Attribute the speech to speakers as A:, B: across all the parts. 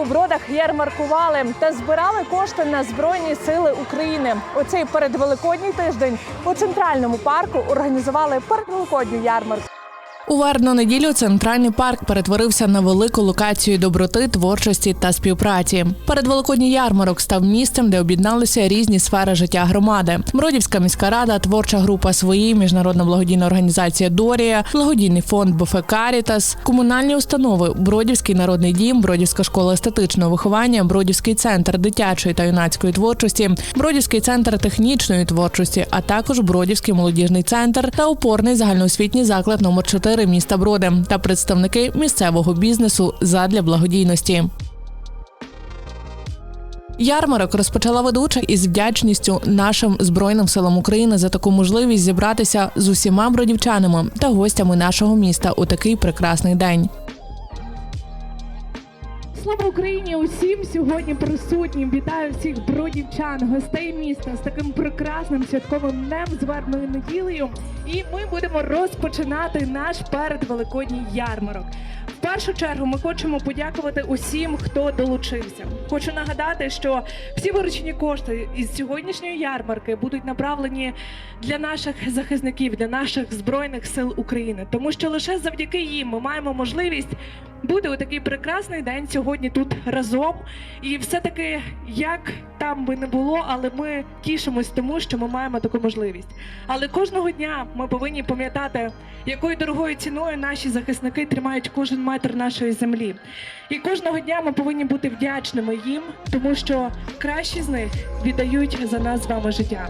A: у бродах ярмаркували та збирали кошти на збройні сили України. У цей передвеликодній тиждень у центральному парку організували передвеликодню ярмарку.
B: У вербну неділю центральний парк перетворився на велику локацію доброти, творчості та співпраці. Передвеликодній ярмарок став місцем, де об'єдналися різні сфери життя громади. Бродівська міська рада, творча група свої, міжнародна благодійна організація Дорія, благодійний фонд Буфе Карітас, комунальні установи, Бродівський народний дім, Бродівська школа естетичного виховання, Бродівський центр дитячої та юнацької творчості, Бродівський центр технічної творчості, а також Бродівський молодіжний центр та опорний загальноосвітній заклад номер 4 міста Броди та представники місцевого бізнесу задля благодійності. Ярмарок розпочала ведуча із вдячністю нашим збройним силам України за таку можливість зібратися з усіма бродівчанами та гостями нашого міста у такий прекрасний день.
A: Слава Україні! Усім сьогодні присутнім. Вітаю всіх бродівчан, гостей міста з таким прекрасним святковим днем з вербною неділею. І ми будемо розпочинати наш передвеликодній ярмарок. В першу чергу ми хочемо подякувати усім, хто долучився. Хочу нагадати, що всі виручені кошти із сьогоднішньої ярмарки будуть направлені для наших захисників, для наших збройних сил України, тому що лише завдяки їм ми маємо можливість бути у такий прекрасний день сьогодні тут разом. І все-таки, як там би не було, але ми тішимось тому, що ми маємо таку можливість. Але кожного дня ми повинні пам'ятати, якою дорогою ціною наші захисники тримають кожен метр нашої землі. І кожного дня ми повинні бути вдячними їм, тому що кращі з них віддають за нас з вами життя.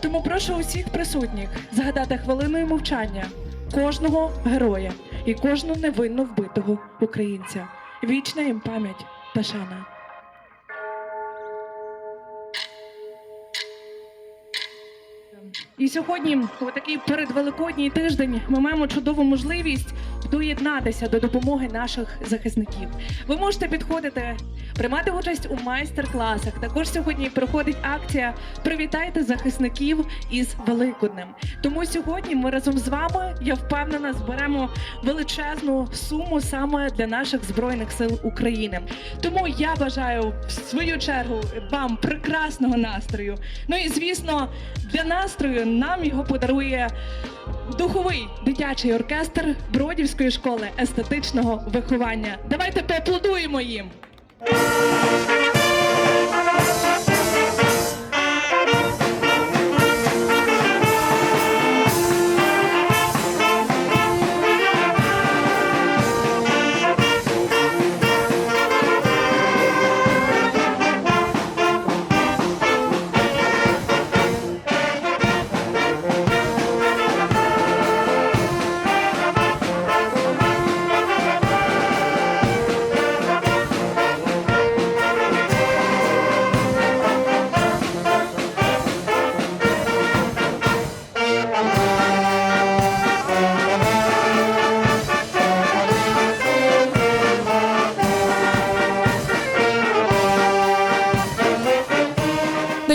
A: Тому прошу усіх присутніх згадати хвилиною мовчання кожного героя і кожну невинно вбитого українця. Вічна їм пам'ять та шана. І сьогодні, у такий передвеликодній тиждень, ми маємо чудову можливість доєднатися до допомоги наших захисників. Ви можете підходити, приймати участь у майстер-класах. Також сьогодні проходить акція Привітайте захисників із Великоднем. Тому сьогодні ми разом з вами, я впевнена, зберемо величезну суму саме для наших збройних сил України. Тому я бажаю в свою чергу вам прекрасного настрою. Ну і звісно, для настрою нам його подарує духовий дитячий оркестр Бродівської школи естетичного виховання. Давайте поаплодуємо їм.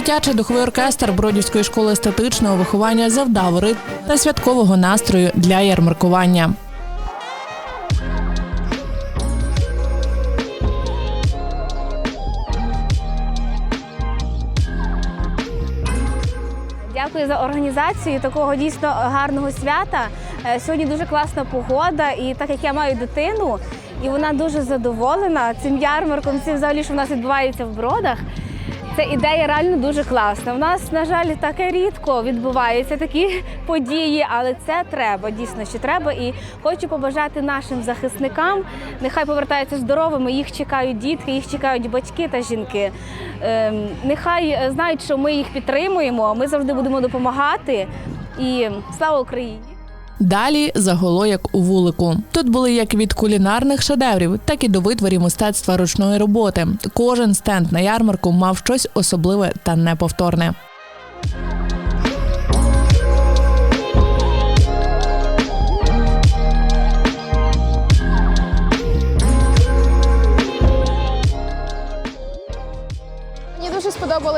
B: Дитячий духовий оркестр Бродівської школи естетичного виховання завдав рит та святкового настрою для ярмаркування.
C: Дякую за організацію такого дійсно гарного свята. Е, Сьогодні дуже класна погода, і так як я маю дитину, і вона дуже задоволена цим ярмарком, цим взагалі, що в нас відбувається в бродах. Ця ідея реально дуже класна. У нас, на жаль, таке рідко відбуваються такі події, але це треба, дійсно, що треба. І хочу побажати нашим захисникам, нехай повертаються здоровими, їх чекають дітки, їх чекають батьки та жінки. Ем, Нехай е, знають, що ми їх підтримуємо, ми завжди будемо допомагати. І слава Україні!
B: Далі загуло як у вулику. Тут були як від кулінарних шедеврів, так і до витворів мистецтва ручної роботи. Кожен стенд на ярмарку мав щось особливе та неповторне.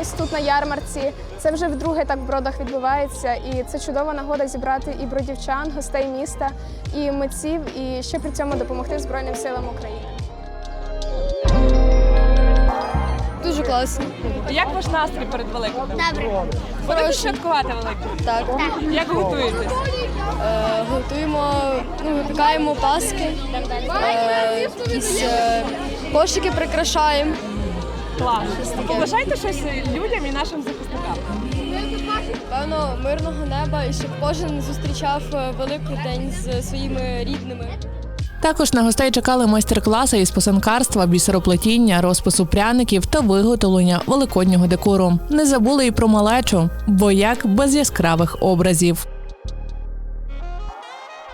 D: Сподобалось тут на ярмарці. Це вже вдруге так в бродах відбувається, і це чудова нагода зібрати і бродівчан, гостей міста, і митців, і ще при цьому допомогти Збройним силам України.
E: Дуже класно.
A: Як ваш настрій перед Великоднем?
E: Добре.
A: Будете святкувати Великдень?
E: Так.
A: Як готуєтесь?
E: Е, готуємо, ну, випікаємо паски, е, якісь е, кошики прикрашаємо.
A: Клас. Побажайте щось людям і нашим захисникам.
E: Певно, мирного неба і щоб кожен зустрічав е, Великдень з своїми рідними.
B: Також на гостей чекали майстер-класи із писанкарства, бісероплетіння, розпису пряників та виготовлення великоднього декору. Не забули і про малечу, бо як без яскравих образів.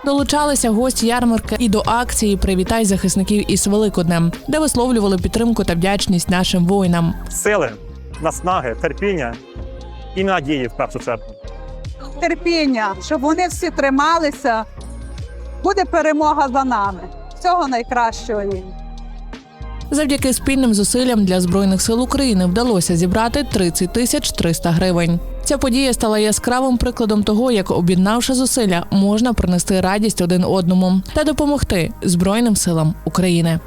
B: Долучалися гості ярмарки і до акції Привітай захисників із Великоднем, де висловлювали підтримку та вдячність нашим воїнам.
F: сили, наснаги, терпіння і надії в першу чергу.
G: терпіння, щоб вони всі трималися. Буде перемога за нами. Всього найкращого їм.
B: Завдяки спільним зусиллям для збройних сил України вдалося зібрати 30 тисяч 300 гривень. Ця подія стала яскравим прикладом того, як об'єднавши зусилля, можна принести радість один одному та допомогти Збройним силам України.